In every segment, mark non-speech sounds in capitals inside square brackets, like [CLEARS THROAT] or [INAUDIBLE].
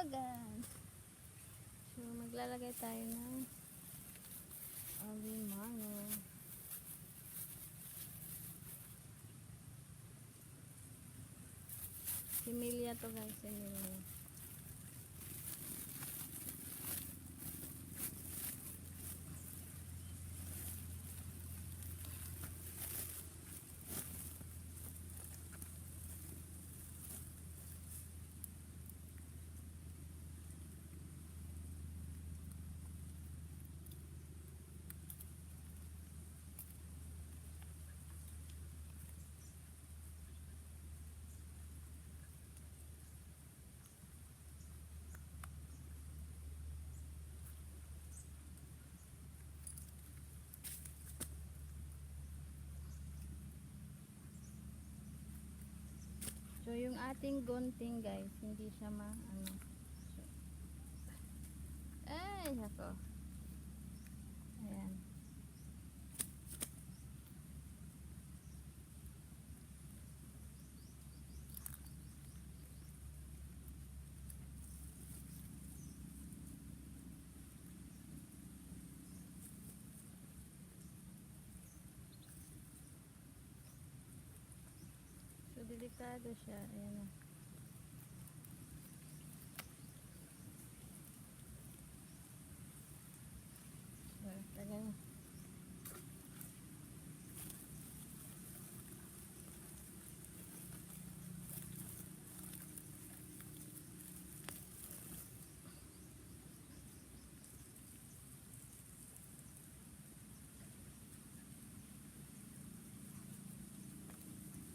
dagat. So, maglalagay tayo ng alimango. Similia to guys, similia. So, yung ating gunting guys, hindi siya ma, ano. Ay, ako. Delikado siya. Ayan.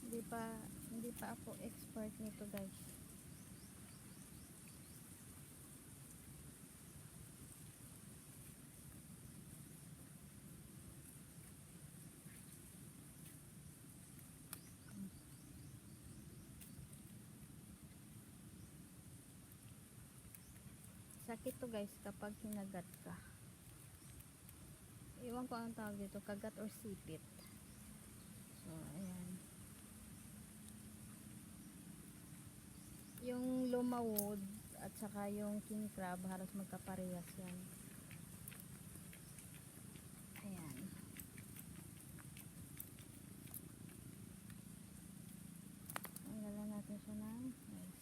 Hindi pa hindi pa ako expert nito, guys. Sakit to guys kapag hinagat ka. Iwan ko ang tawag dito, kagat or sipit. So, ayan. Yung lumawod at saka yung king crab halos magkaparehas yan. Ayan. Tanggalan natin siya ng yes.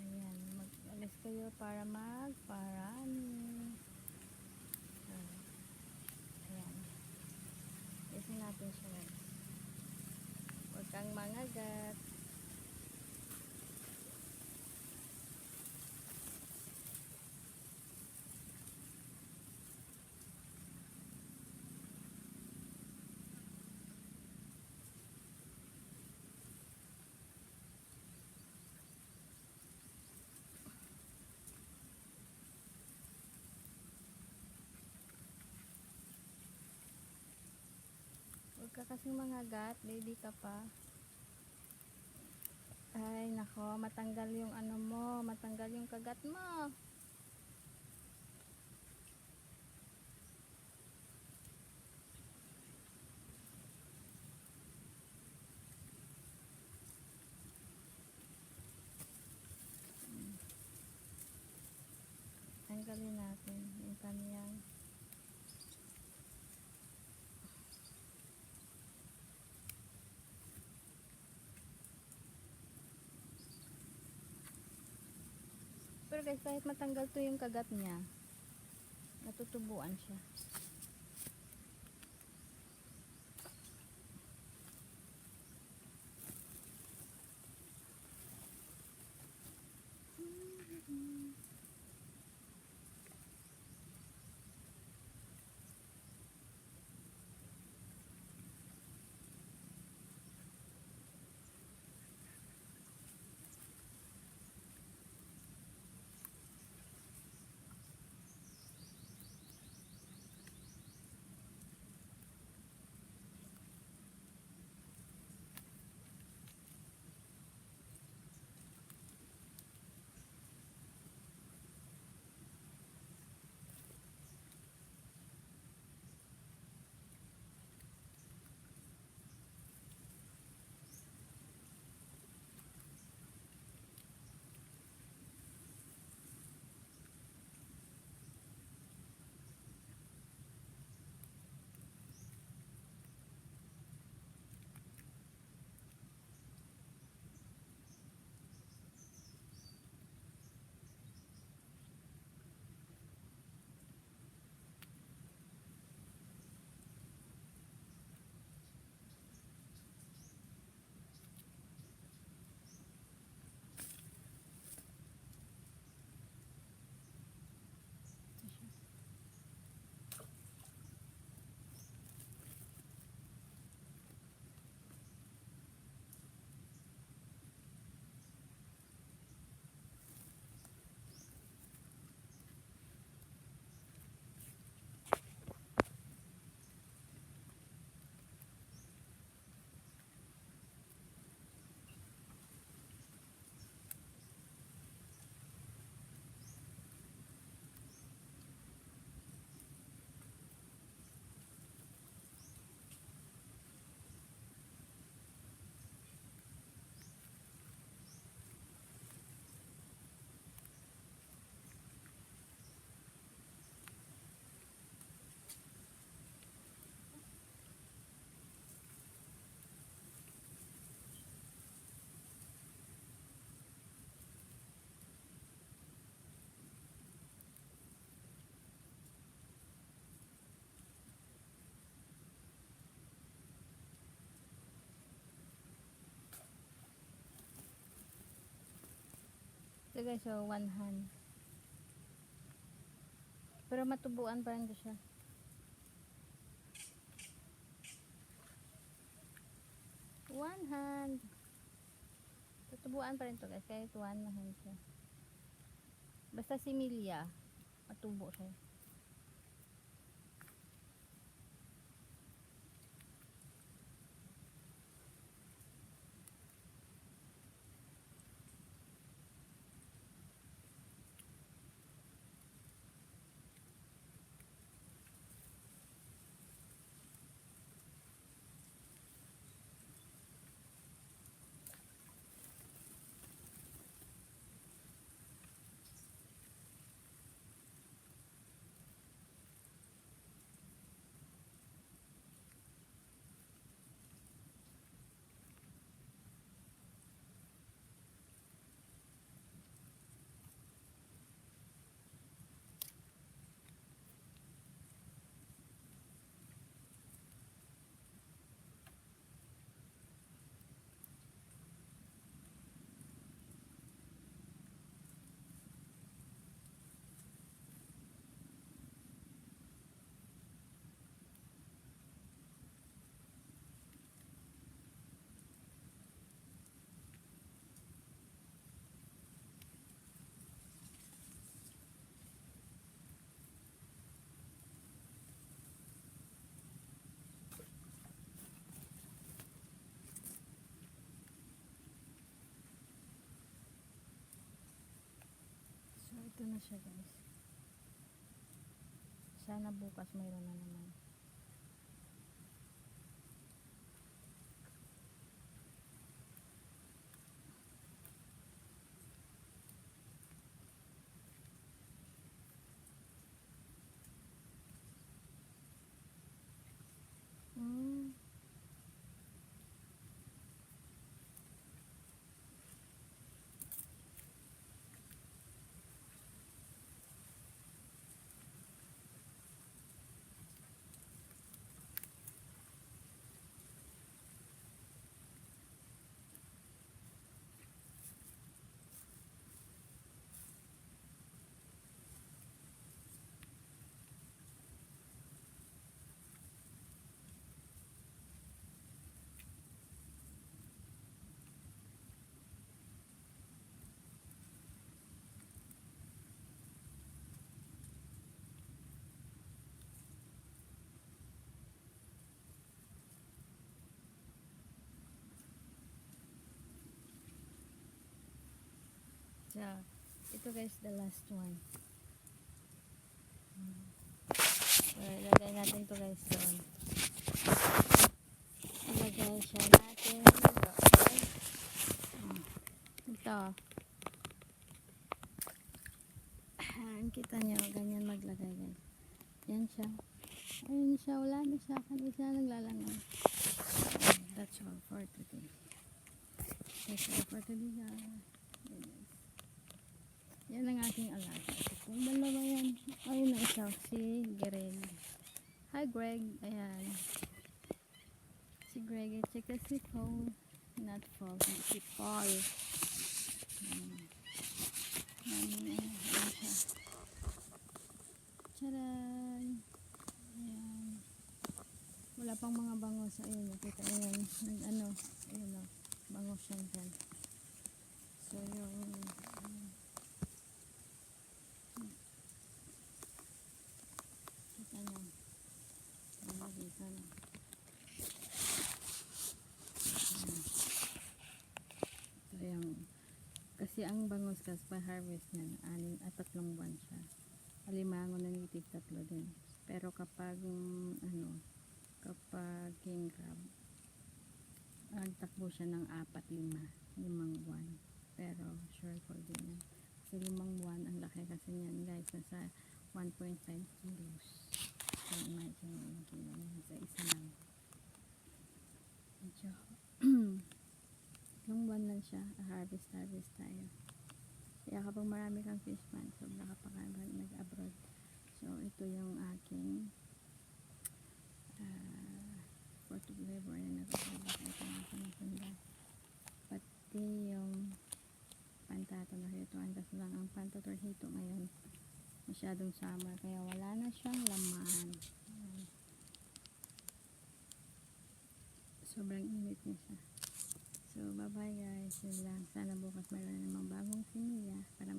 Ayan. Mag-alis kayo para magparami. Ah. Ayan. Isin natin siya guys. Huwag kang mangagat. Ka kasing mangagat, baby ka pa. Ay, nako, matanggal yung ano mo, matanggal yung kagat mo. Tanggalin natin yung kaniyang Pero guys, kahit matanggal to yung kagat niya, natutubuan siya. Guys, so one hand. Pero matubuan pa rin siya. One hand. Tutubuan pa rin to guys, kahit one hand siya. Basta si Milia, matubo siya. So, ito na siya guys. Sana bukas mayroon na naman. So, ito guys, the last one. Hmm. So, ilagay natin to guys doon. Ilagay siya natin. Okay? Hmm. Ito. Kita nyo, ganyan maglagay guys. Yan siya. Ayun siya, wala na siya. Kani siya naglalangaw. That's all for today. That's all for today guys. Ayan. Yan ang aking alaga. Kung dalawa yan. Ayun na isa. Si Greg. Hi Greg. Ayan. Si Greg. At saka si Paul. Not Paul. Si Paul. Ayan. Ayan. Ayan siya. Charan. Ayan. Wala pang mga bangos. Ayun. Nakita nyo yan. Nag ano. Ayun o. Bangos yan dyan. So yung. Ayan. Nyo. Ayan, dito na. Ito yung, kasi ang bangos kas pa harvest niyan, anin at tatlong buwan siya. Alimango na nitig tatlo din. Pero kapag, ano, kapag king crab, ang takbo siya ng apat, lima, limang buwan. Pero sure for din yan. Kasi limang buwan, ang laki kasi niyan guys, nasa 1.5 kilos. Imagine mo kilo niya sa isa lang. Medyo, [CLEARS THROAT] tatlong buwan lang siya, harvest, harvest tayo. Kaya kapag marami kang fish pan, sobra ka pa kapag nag-abroad. So, ito yung aking uh, Port of Labor na yung pantata na ito, ang tas ang pantotorhito ngayon. Masyadong summer kaya wala na siyang laman. Sobrang init niya siya. So, bye-bye guys. Yun. Sana bukas mayroon namang bagong similya para